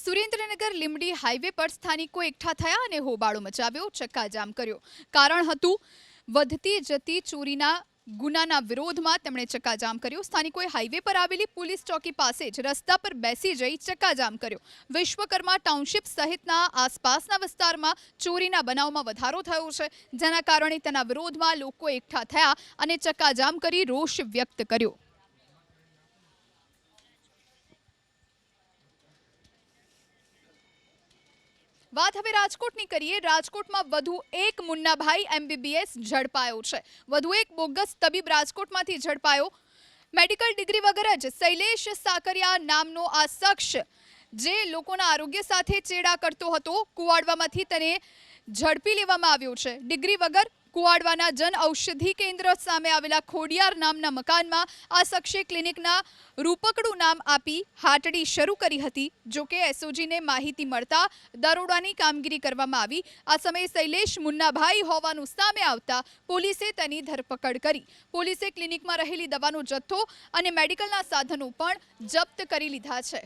Surendranagar Limdi highway પર સ્થાનિકો એકઠા થયા અને હોબાળો મચાવ્યો, ચક્કાજામ કર્યો. કારણ હતું, વધતી જતી ચોરીના ગુનાના વિરોધમાં તેમણે ચક્કાજામ કર્યો. સ્થાનિકોએ હાઈવે પર આવેલી પોલીસ ચોકી પાસે જ રસ્તા પર બેસી જઈ ચક્કાજામ કર્યો. વિશ્વકર્મા ટાઉનશીપ સહિતના આસપાસના વિસ્તારમાં ચોરીના બનાવમાં વધારો થયો છે, જેના કારણે તેના વિરોધમાં લોકો એકઠા થયા અને ચક્કાજામ કરી રોષ વ્યક્ત કર્યો. વાત હવે રાજકોટની કરીએ. રાજકોટમાં વધુ એક મુન્નાભાઈ એમબીબીએસ ઝડપાયો છે. વધુ એક બોગસ તબીબ રાજકોટમાંથી ઝડપાયો. મેડિકલ ડિગ્રી વગર જ શૈલેષ સાકરિયા નામનો આ શખ્સ જે લોકોના આરોગ્ય સાથે ચેડા કરતો હતો, કુવાડવામાંથી તેને ઝડપી લેવામાં આવ્યો છે. ડિગ્રી વગર કુવાડવાના જન ઔષધિ કેન્દ્ર સામે આવેલા ખોડિયાર નામના મકાનમાં આ શખ્સે ક્લિનિકના રૂપકડું નામ આપી હાટડી શરૂ કરી હતી જોકે એસઓજીને માહિતી મળતા દરોડાની કામગીરી કરવામાં આવી. આ સમયે શૈલેષ મુન્નાભાઈ હોવાનું સામે આવતા પોલીસે તેની ધરપકડ કરી. પોલીસે ક્લિનિકમાં રહેલી દવાનો જથ્થો અને મેડિકલના સાધનો પણ જપ્ત કરી લીધા છે.